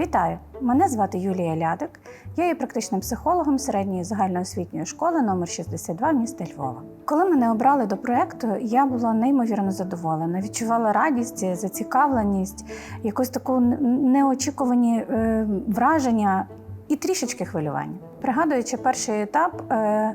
Вітаю! Мене звати Юлія Лядик. Я є практичним психологом середньої загальноосвітньої школи номер 62 міста Львова. Коли мене обрали до проекту, я була неймовірно задоволена. Відчувала радість, зацікавленість, якусь таку неочікувані е, враження і трішечки хвилювання. Пригадуючи перший етап, е,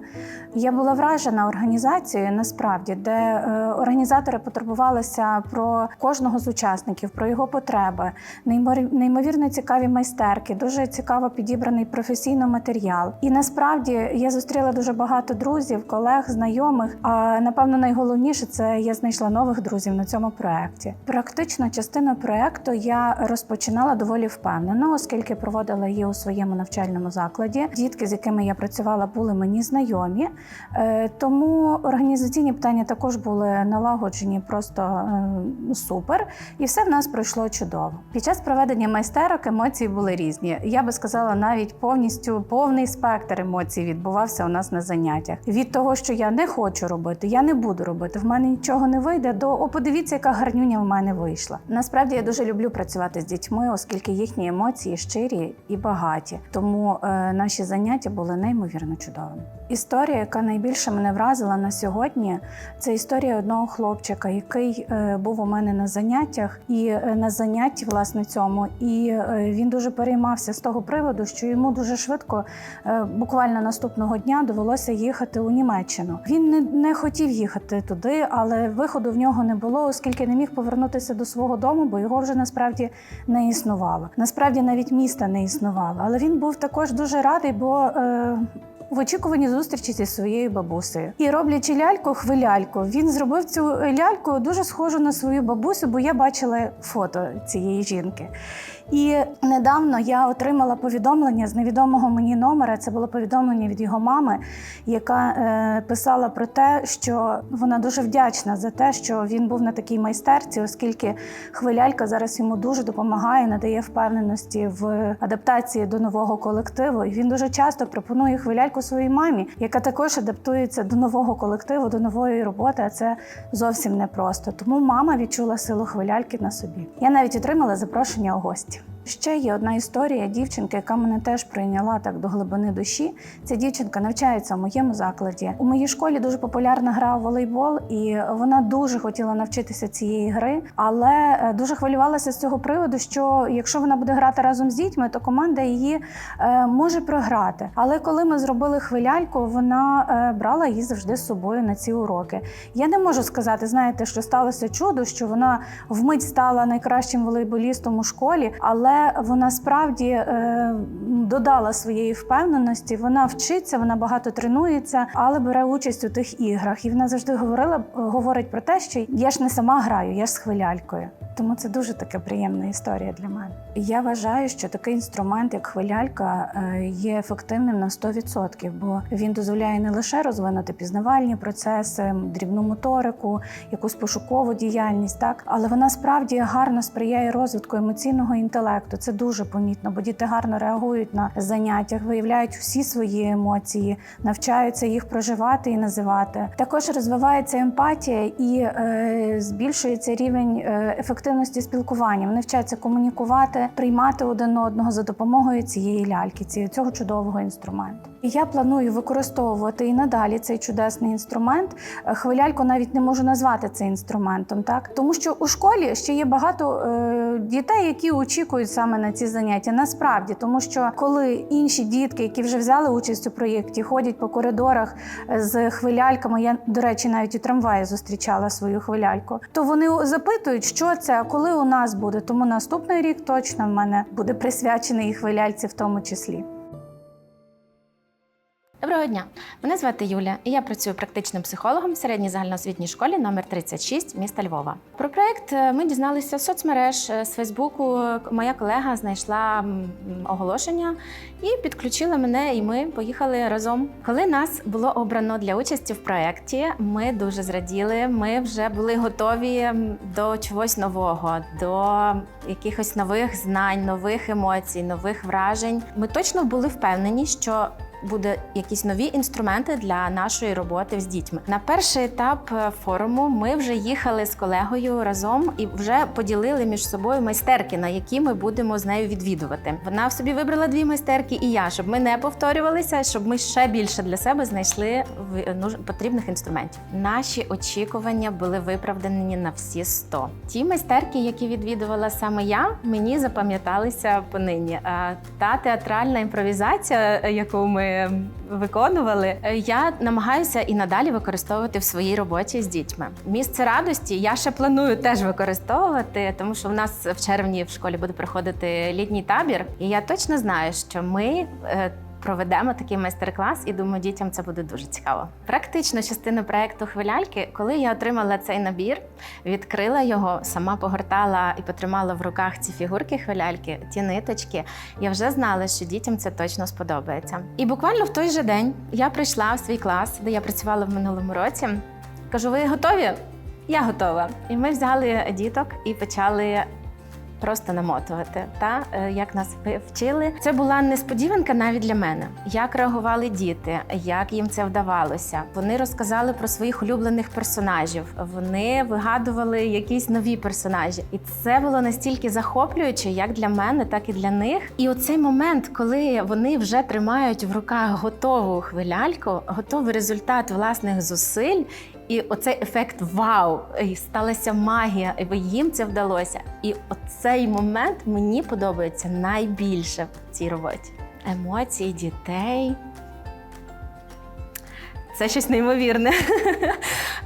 я була вражена організацією насправді, де е, організатори потурбувалися про кожного з учасників, про його потреби, неймовір- неймовірно цікаві майстерки, дуже цікаво підібраний професійно матеріал. І насправді я зустріла дуже багато друзів, колег, знайомих. А напевно найголовніше це я знайшла нових друзів на цьому проєкті. Практично частину проєкту я розпочинала доволі впевнено, оскільки проводила її у своєму навчальному закладі. Дітки, з якими я працювала, були мені знайомі. Е, Тому організаційні питання також були налагоджені просто е, супер, і все в нас пройшло чудово. Під час проведення майстерок емоції були різні. Я би сказала, навіть повністю повний спектр емоцій відбувався у нас на заняттях. Від того, що я не хочу робити, я не буду робити, в мене нічого не вийде. До о, подивіться, яка гарнюня в мене вийшла. Насправді я дуже люблю працювати з дітьми, оскільки їхні емоції щирі і багаті. Тому е, наші заняття були неймовірно чудовими. Історія, яка найбільше мене вразила на сьогодні, це історія одного хлопчика, який е, був у мене на заняттях і е, на занятті, власне, цьому. І е, він дуже переймався з того приводу, що йому дуже швидко, буквально наступного дня, довелося їхати у Німеччину. Він не, не хотів їхати туди, але виходу в нього не було, оскільки не міг повернутися до свого дому, бо його вже насправді не існувало. Насправді навіть міста не існувало. Але він був також дуже радий, бо. Е, в очікуванні зустрічі зі своєю бабусею. І роблячи ляльку, хвиляльку, він зробив цю ляльку дуже схожу на свою бабусю, бо я бачила фото цієї жінки. І недавно я отримала повідомлення з невідомого мені номера. Це було повідомлення від його мами, яка е, писала про те, що вона дуже вдячна за те, що він був на такій майстерці, оскільки хвилялька зараз йому дуже допомагає, надає впевненості в адаптації до нового колективу. І він дуже часто пропонує хвиляльку своїй мамі, яка також адаптується до нового колективу, до нової роботи. А це зовсім непросто. Тому мама відчула силу хвиляльки на собі. Я навіть отримала запрошення у гості. Ще є одна історія дівчинки, яка мене теж прийняла так до глибини душі. Ця дівчинка навчається в моєму закладі. У моїй школі дуже популярна гра у волейбол, і вона дуже хотіла навчитися цієї гри, але е, дуже хвилювалася з цього приводу, що якщо вона буде грати разом з дітьми, то команда її е, може програти. Але коли ми зробили хвиляльку, вона е, брала її завжди з собою на ці уроки. Я не можу сказати, знаєте, що сталося чудо, що вона вмить стала найкращим волейболістом у школі, але вона справді е, додала своєї впевненості. Вона вчиться, вона багато тренується, але бере участь у тих іграх. І вона завжди говорила, говорить про те, що я ж не сама граю, я ж з хвилялькою. Тому це дуже така приємна історія для мене. Я вважаю, що такий інструмент, як хвилялька, е, є ефективним на 100%, бо він дозволяє не лише розвинути пізнавальні процеси, дрібну моторику, якусь пошукову діяльність, так але вона справді гарно сприяє розвитку емоційного інтелекту. Це дуже помітно, бо діти гарно реагують на заняттях, виявляють всі свої емоції, навчаються їх проживати і називати. Також розвивається емпатія і е, збільшується рівень е, ефективності спілкування. Вони вчаться комунікувати, приймати один одного за допомогою цієї ляльки, цього чудового інструменту. І я планую використовувати і надалі цей чудесний інструмент. Е, Хвиляльку навіть не можу назвати це інструментом, так тому що у школі ще є багато е, дітей, які очікують саме на ці заняття. Насправді, тому що коли інші дітки, які вже взяли участь у проєкті, ходять по коридорах е, з хвиляльками. Я, до речі, навіть у трамваї зустрічала свою хвиляльку. То вони запитують, що це, а коли у нас буде. Тому наступний рік точно в мене буде присвячений і хвиляльці в тому числі. Доброго дня! Мене звати Юля, і я працюю практичним психологом в середній загальноосвітній школі номер 36 міста Львова. Про проект е, ми дізналися з соцмереж е, з Фейсбуку. Моя колега знайшла оголошення і підключила мене, і ми поїхали разом. Коли нас було обрано для участі в проєкті, ми дуже зраділи. Ми вже були готові до чогось нового, до якихось нових знань, нових емоцій, нових вражень. Ми точно були впевнені, що буде якісь нові інструменти для нашої роботи з дітьми. На перший етап е, форуму ми вже їхали з колегою разом і вже поділили між собою майстерки, на які ми будемо з нею відвідувати. Вона в собі вибрала дві майстерки, і я, щоб ми не повторювалися, щоб ми ще більше для себе знайшли ну, потрібних інструментів. Наші очікування були виправдані на всі 100. Ті майстерки, які відвідувала саме я, мені запам'яталися понині. Та театральна імпровізація, е, яку ми виконували, е, я намагаюся і надалі використовувати в своїй роботі з дітьми. Місце радості я ще планую теж використовувати, тому що в нас в червні в школі буде проходити літній табір, і я точно знаю, що ми. Проведемо такий майстер-клас, і думаю, дітям це буде дуже цікаво. Практична частина проекту хвиляльки, коли я отримала цей набір, відкрила його, сама погортала і потримала в руках ці фігурки хвиляльки, ті ниточки. Я вже знала, що дітям це точно сподобається. І буквально в той же день я прийшла в свій клас, де я працювала в минулому році. Кажу: ви готові? Я готова. І ми взяли діток і почали. Просто намотувати, та е, як нас вчили. Це була несподіванка навіть для мене. Як реагували діти, як їм це вдавалося. Вони розказали про своїх улюблених персонажів. Вони вигадували якісь нові персонажі, і це було настільки захоплююче, як для мене, так і для них. І оцей момент, коли вони вже тримають в руках готову хвиляльку, готовий результат власних зусиль. І оцей ефект вау, і сталася магія, і їм це вдалося. І оцей момент мені подобається найбільше в цій роботі. Емоції дітей. Це щось неймовірне,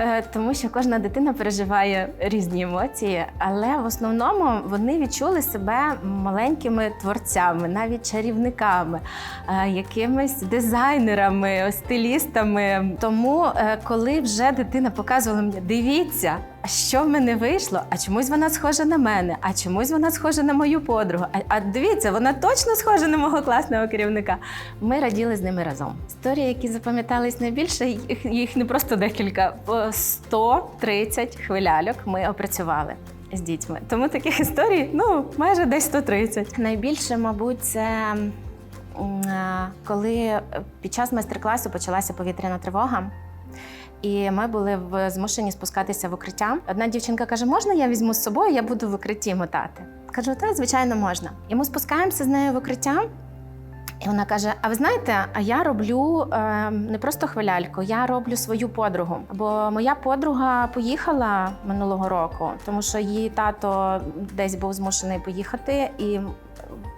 Е, тому що кожна дитина переживає різні емоції, але в основному вони відчули себе маленькими творцями, навіть чарівниками, е, якимись дизайнерами, стилістами. Тому, е, коли вже дитина показувала мені, дивіться, а що в мене вийшло? А чомусь вона схожа на мене, а чомусь вона схожа на мою подругу. А, а дивіться, вона точно схожа на мого класного керівника. Ми раділи з ними разом. Історії, які запам'ятались найбільше, їх, їх не просто декілька, 130 хвиляльок ми опрацювали. З дітьми. Тому таких історій ну майже десь 130. Найбільше, мабуть, це е, коли під час майстер-класу почалася повітряна тривога. І ми були змушені спускатися в укриття. Одна дівчинка каже: можна я візьму з собою, я буду в укритті мотати. Кажу, так, звичайно, можна. І ми спускаємося з нею в укриття. І вона каже: А ви знаєте, а я роблю е, не просто хвиляльку, я роблю свою подругу. Бо моя подруга поїхала минулого року, тому що її тато десь був змушений поїхати, і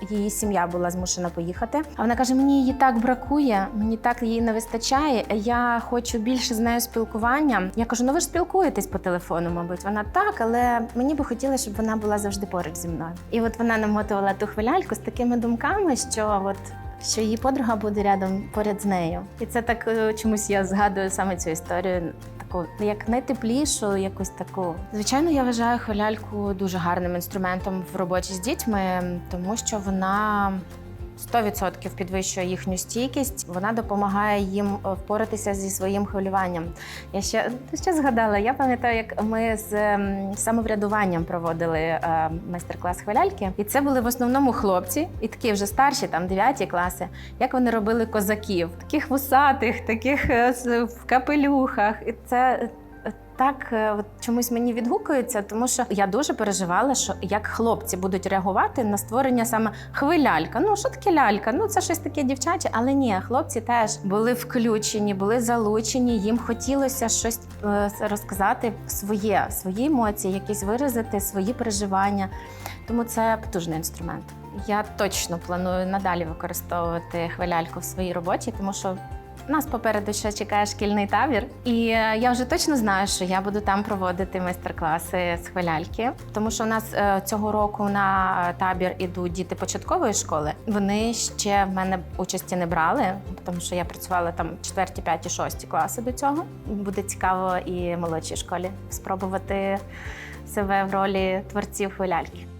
її сім'я була змушена поїхати. А вона каже: мені її так бракує, мені так її не вистачає. Я хочу більше з нею спілкування. Я кажу: ну ви ж спілкуєтесь по телефону, мабуть. Вона так, але мені би хотілося, щоб вона була завжди поруч зі мною. І от вона намотувала ту хвиляльку з такими думками, що от. Що її подруга буде рядом поряд з нею, і це так е, чомусь я згадую саме цю історію, таку як найтеплішу, якусь таку. Звичайно, я вважаю хвиляльку дуже гарним інструментом в роботі з дітьми, тому що вона 100% підвищує їхню стійкість. Вона допомагає їм е, впоратися зі своїм хвилюванням. Я ще ще згадала. Я пам'ятаю, як ми з самоврядуванням проводили е, майстер-клас хвиляльки, і це були в основному хлопці, і такі вже старші, там 9 класи. Як вони робили козаків, таких вусатих, таких е, в капелюхах. І це так е, от чомусь мені відгукується, тому що я дуже переживала, що як хлопці будуть реагувати на створення саме хвилялька. Ну що таке лялька? Ну це щось таке дівчаче, але ні, хлопці теж були включені, були залучені. Їм хотілося щось е, розказати своє, свої емоції, якісь виразити свої переживання. Тому це потужний інструмент. Я точно планую надалі використовувати хвиляльку в своїй роботі, тому що нас попереду ще чекає шкільний табір, і е, я вже точно знаю, що я буду там проводити майстер-класи з хвиляльки. Тому що у нас е, цього року на табір ідуть діти початкової школи. Вони ще в мене участі не брали, тому що я працювала там 4, 5, 6 класи до цього. Буде цікаво і молодшій школі спробувати себе в ролі творців хвиляльки.